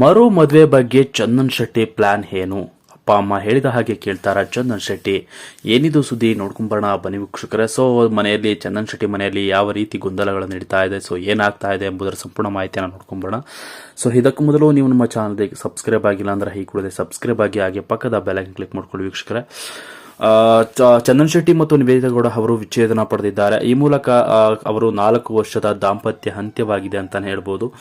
ಮರು ಮದುವೆ ಬಗ್ಗೆ ಚಂದನ್ ಶೆಟ್ಟಿ ಪ್ಲಾನ್ ಏನು? ಅಪ್ಪ, ಅಮ್ಮ ಹೇಳಿದ ಹಾಗೆ ಕೇಳ್ತಾರ ಚಂದನ್ ಶೆಟ್ಟಿ? ಏನಿದು ಸುದ್ದಿ? ನೋಡ್ಕೊಂಬರೋಣ. ಬನಿ ವೀಕ್ಷಕರೇ. ಸೊ ಮನೆಯಲ್ಲಿ, ಚಂದನ್ ಶೆಟ್ಟಿ ಮನೆಯಲ್ಲಿ ಯಾವ ರೀತಿ ಗೊಂದಲಗಳು ನಡೀತಾ ಇದೆ? ಸೊ ಏನಾಗ್ತಾ ಇದೆ ಎಂಬುದರ ಸಂಪೂರ್ಣ ಮಾಹಿತಿಯನ್ನು ನೋಡ್ಕೊಂಬರೋಣ. ಸೊ ಇದಕ್ಕೂ ಮೊದಲು ನೀವು ನಮ್ಮ ಚಾನಲ್ಗೆ ಸಬ್ಸ್ಕ್ರೈಬ್ ಆಗಿಲ್ಲ ಅಂದ್ರೆ ಈ ಕೂಡಲೇ ಸಬ್ಸ್ಕ್ರೈಬ್ ಆಗಿ ಹಾಗೆ ಪಕ್ಕದ ಬೆಲೈಕನ್ ಕ್ಲಿಕ್ ಮಾಡ್ಕೊಳ್ಳಿ ವೀಕ್ಷಕರೇ. ಚಂದನ್ ಶೆಟ್ಟಿ ಮತ್ತು ನಿವೇದಿತಾ ಗೌಡ ಅವರು ವಿಚ್ಛೇದನ ಪಡೆದಿದ್ದಾರೆ. ಈ ಮೂಲಕ ಅವರು ನಾಲ್ಕು ವರ್ಷದ ದಾಂಪತ್ಯ ಅಂತ್ಯವಾಗಿದೆ ಅಂತಾನೆ ಹೇಳ್ಬೋದು.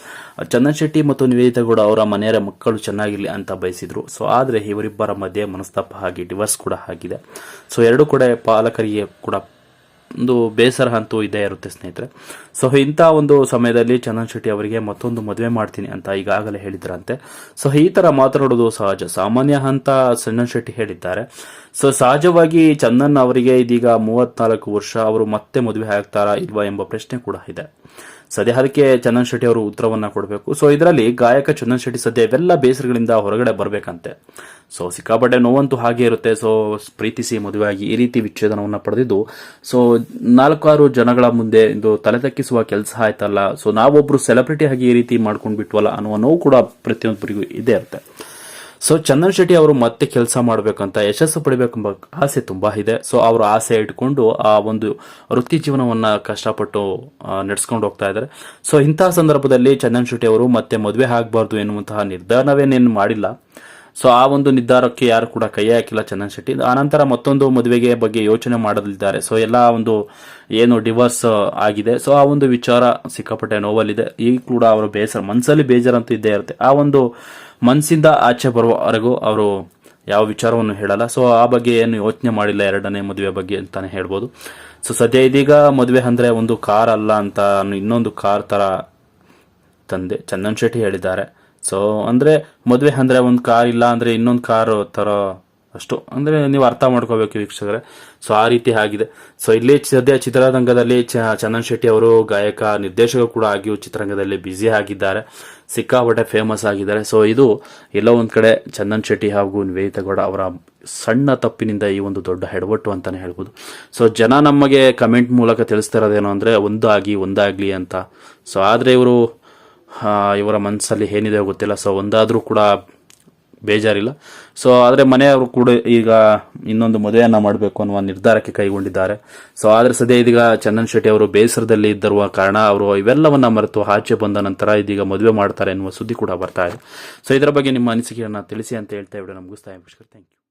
ಚಂದನ್ ಶೆಟ್ಟಿ ಮತ್ತು ನಿವೇದಿತಾ ಗೌಡ ಅವರ ಮನೆಯರ ಮಕ್ಕಳು ಚೆನ್ನಾಗಿರ್ಲಿ ಅಂತ ಬಯಸಿದ್ರು. ಸೊ, ಆದರೆ ಇವರಿಬ್ಬರ ಮಧ್ಯೆ ಮನಸ್ತಾಪ ಆಗಿ ಡಿವರ್ಸ್ ಕೂಡ ಆಗಿದೆ. ಸೊ, ಎರಡು ಕಡೆ ಪಾಲಕರಿಗೆ ಕೂಡ ಒಂದು ಬೇಸರ ಅಂತೂ ಇದೇ ಇರುತ್ತೆ ಸ್ನೇಹಿತರೆ. ಸೊ ಇಂಥ ಒಂದು ಸಮಯದಲ್ಲಿ ಚಂದನ್ ಶೆಟ್ಟಿ ಅವರಿಗೆ ಮತ್ತೊಂದು ಮದುವೆ ಮಾಡ್ತೀನಿ ಅಂತ ಈಗಾಗಲೇ ಹೇಳಿದ್ರಂತೆ. ಸೊ ಈ ತರ ಮಾತನಾಡೋದು ಸಹಜ. ಸಾಮಾನ್ಯ ಅಂತ ಚಂದನ್ ಶೆಟ್ಟಿ ಹೇಳಿದ್ದಾರೆ. ಸೊ ಸಹಜವಾಗಿ ಚಂದನ್ ಅವರಿಗೆ ಇದೀಗ ಮೂವತ್ನಾಲ್ಕು ವರ್ಷ, ಅವರು ಮತ್ತೆ ಮದುವೆ ಆಗ್ತಾರಾ ಇಲ್ವಾ ಎಂಬ ಪ್ರಶ್ನೆ ಕೂಡ ಇದೆ. ಸದ್ಯ ಅದಕ್ಕೆ ಚಂದನ್ ಶೆಟ್ಟಿ ಅವರು ಉತ್ತರವನ್ನ ಕೊಡಬೇಕು. ಸೊ ಇದರಲ್ಲಿ ಗಾಯಕ ಚಂದನ್ ಶೆಟ್ಟಿ ಸದ್ಯ ಇವೆಲ್ಲ ಬೇಸರಗಳಿಂದ ಹೊರಗಡೆ ಬರಬೇಕಂತೆ. ಸೊ ಸಿಕ್ಕಾಪಟ್ಟೆ ನೋವಂತೂ ಹಾಗೆ ಇರುತ್ತೆ. ಸೊ ಪ್ರೀತಿಸಿ ಮದುವೆಯಾಗಿ ಈ ರೀತಿ ವಿಚ್ಛೇದನವನ್ನು ಪಡೆದಿದ್ದು. ಸೊ ನಾಲ್ಕಾರು ಜನಗಳ ಮುಂದೆ ಇದು ತಲೆ ತಕ್ಕಿಸುವ ಕೆಲಸ ಆಯ್ತಲ್ಲ. ಸೊ ನಾವೊಬ್ರು ಸೆಲೆಬ್ರಿಟಿ ಆಗಿ ಈ ರೀತಿ ಮಾಡ್ಕೊಂಡು ಬಿಟ್ವಲ್ಲ ಅನ್ನುವ ನೋವು ಕೂಡ ಪ್ರತಿಯೊಬ್ಬರಿಗೂ ಇದೇ ಇರುತ್ತೆ. ಸೊ ಚಂದನ್ ಶೆಟ್ಟಿ ಅವರು ಮತ್ತೆ ಕೆಲಸ ಮಾಡಬೇಕಂತ ಯಶಸ್ಸು ಪಡಿಬೇಕೆಂಬ ಆಸೆ ತುಂಬಾ ಇದೆ. ಸೊ ಅವರು ಆಸೆ ಇಟ್ಕೊಂಡು ಆ ಒಂದು ವೃತ್ತಿ ಜೀವನವನ್ನ ಕಷ್ಟಪಟ್ಟು ನಡೆಸ್ಕೊಂಡು ಹೋಗ್ತಾ ಇದ್ದಾರೆ. ಸೊ ಇಂತಹ ಸಂದರ್ಭದಲ್ಲಿ ಚಂದನ್ ಶೆಟ್ಟಿ ಅವರು ಮತ್ತೆ ಮದುವೆ ಆಗಬಾರ್ದು ಎನ್ನುವಂತಹ ನಿರ್ಧಾರವೇನೇನು ಮಾಡಿಲ್ಲ. ಸೊ ಆ ಒಂದು ನಿರ್ಧಾರಕ್ಕೆ ಯಾರು ಕೂಡ ಕೈ ಹಾಕಿಲ್ಲ ಚಂದನ್ ಶೆಟ್ಟಿ. ಆನಂತರ ಮತ್ತೊಂದು ಮದುವೆಗೆ ಬಗ್ಗೆ ಯೋಚನೆ ಮಾಡಲಿದ್ದಾರೆ. ಸೊ ಎಲ್ಲ ಒಂದು ಏನು ಡಿವೋರ್ಸ್ ಆಗಿದೆ. ಸೊ ಆ ಒಂದು ವಿಚಾರ ಸಿಕ್ಕಾಪಟ್ಟೆ ನೋವಲ್ಲಿದೆ. ಈಗ ಕೂಡ ಅವರು ಬೇಸರ ಮನಸ್ಸಲ್ಲಿ ಬೇಜಾರಂತೂ ಇದ್ದೇ ಇರುತ್ತೆ. ಆ ಒಂದು ಮನಸ್ಸಿಂದ ಆಚೆ ಬರುವವರೆಗೂ ಅವರು ಯಾವ ವಿಚಾರವನ್ನು ಹೇಳಲ್ಲ. ಸೊ ಆ ಬಗ್ಗೆ ಏನು ಯೋಚನೆ ಮಾಡಿಲ್ಲ ಎರಡನೇ ಮದುವೆ ಬಗ್ಗೆ ಅಂತಾನೆ ಹೇಳ್ಬೋದು. ಸೊ ಸದ್ಯ ಇದೀಗ ಮದುವೆ ಅಂದ್ರೆ ಒಂದು ಕಾರ್ ಅಲ್ಲ ಅಂತ ಇನ್ನೊಂದು ಕಾರ್ ತರ ತಂದೆ ಚಂದನ್ ಶೆಟ್ಟಿ ಹೇಳಿದ್ದಾರೆ. ಸೊ ಅಂದ್ರೆ ಮದುವೆ ಅಂದ್ರೆ ಒಂದು ಕಾರ್ ಇಲ್ಲ ಅಂದ್ರೆ ಇನ್ನೊಂದು ಕಾರ್ ತರ ಅಷ್ಟು. ಅಂದ್ರೆ ನೀವು ಅರ್ಥ ಮಾಡ್ಕೋಬೇಕು ವೀಕ್ಷಕರೇ. ಸೊ ಆ ರೀತಿ ಆಗಿದೆ. ಸೊ ಇಲ್ಲಿ ಸದ್ಯ ಚಿತ್ರರಂಗದಲ್ಲಿ ಚಂದನ್ ಶೆಟ್ಟಿ ಅವರು ಗಾಯಕ ನಿರ್ದೇಶಕ ಕೂಡ ಆಗಿಯೂ ಚಿತ್ರರಂಗದಲ್ಲಿ ಬ್ಯುಸಿ ಆಗಿದ್ದಾರೆ. ಸಿಕ್ಕಾಪಟ್ಟೆ ಫೇಮಸ್ ಆಗಿದ್ದಾರೆ. ಸೊ ಇದು ಎಲ್ಲೋ ಒಂದು ಕಡೆ ಚಂದನ್ ಶೆಟ್ಟಿ ಹಾಗೂ ನಿವೇದಿತಾ ಗೌಡ ಅವರ ಸಣ್ಣ ತಪ್ಪಿನಿಂದ ಈ ಒಂದು ದೊಡ್ಡ ಹೆಡವಟ್ಟು ಅಂತಾನೆ ಹೇಳ್ಬೋದು. ಸೊ ಜನ ನಮಗೆ ಕಮೆಂಟ್ ಮೂಲಕ ತಿಳಿಸ್ತಿರೋದೇನು ಅಂದ್ರೆ ಒಂದಾಗಿ ಒಂದಾಗ್ಲಿ ಅಂತ. ಸೊ ಆದ್ರೆ ಇವರು ಇವರ ಮನಸ್ಸಲ್ಲಿ ಏನಿದೆ ಗೊತ್ತಿಲ್ಲ. ಸೊ ಒಂದಾದರೂ ಕೂಡ ಬೇಜಾರಿಲ್ಲ. ಸೊ ಆದರೆ ಮನೆಯವರು ಕೂಡ ಈಗ ಇನ್ನೊಂದು ಮದುವೆಯನ್ನು ಮಾಡಬೇಕು ಅನ್ನುವ ನಿರ್ಧಾರಕ್ಕೆ ಕೈಗೊಂಡಿದ್ದಾರೆ. ಸೊ ಆದರೆ ಸದ್ಯ ಇದೀಗ ಚಂದನ್ ಶೆಟ್ಟಿ ಅವರು ಬೇಸರದಲ್ಲಿ ಇದ್ದಿರುವ ಕಾರಣ ಅವರು ಇವೆಲ್ಲವನ್ನ ಮರೆತು ಆಚೆ ಬಂದ ನಂತರ ಇದೀಗ ಮದುವೆ ಮಾಡ್ತಾರೆ ಎನ್ನುವ ಸುದ್ದಿ ಕೂಡ ಬರ್ತಾ ಇದೆ. ಸೊ ಇದರ ಬಗ್ಗೆ ನಿಮ್ಮ ಅನಿಸಿಕೆಯನ್ನು ತಿಳಿಸಿ ಅಂತ ಹೇಳ್ತಾ ವಿಡಿಯೋ ಮುಗಿಸ್ತಾ ಥ್ಯಾಂಕ್ ಯು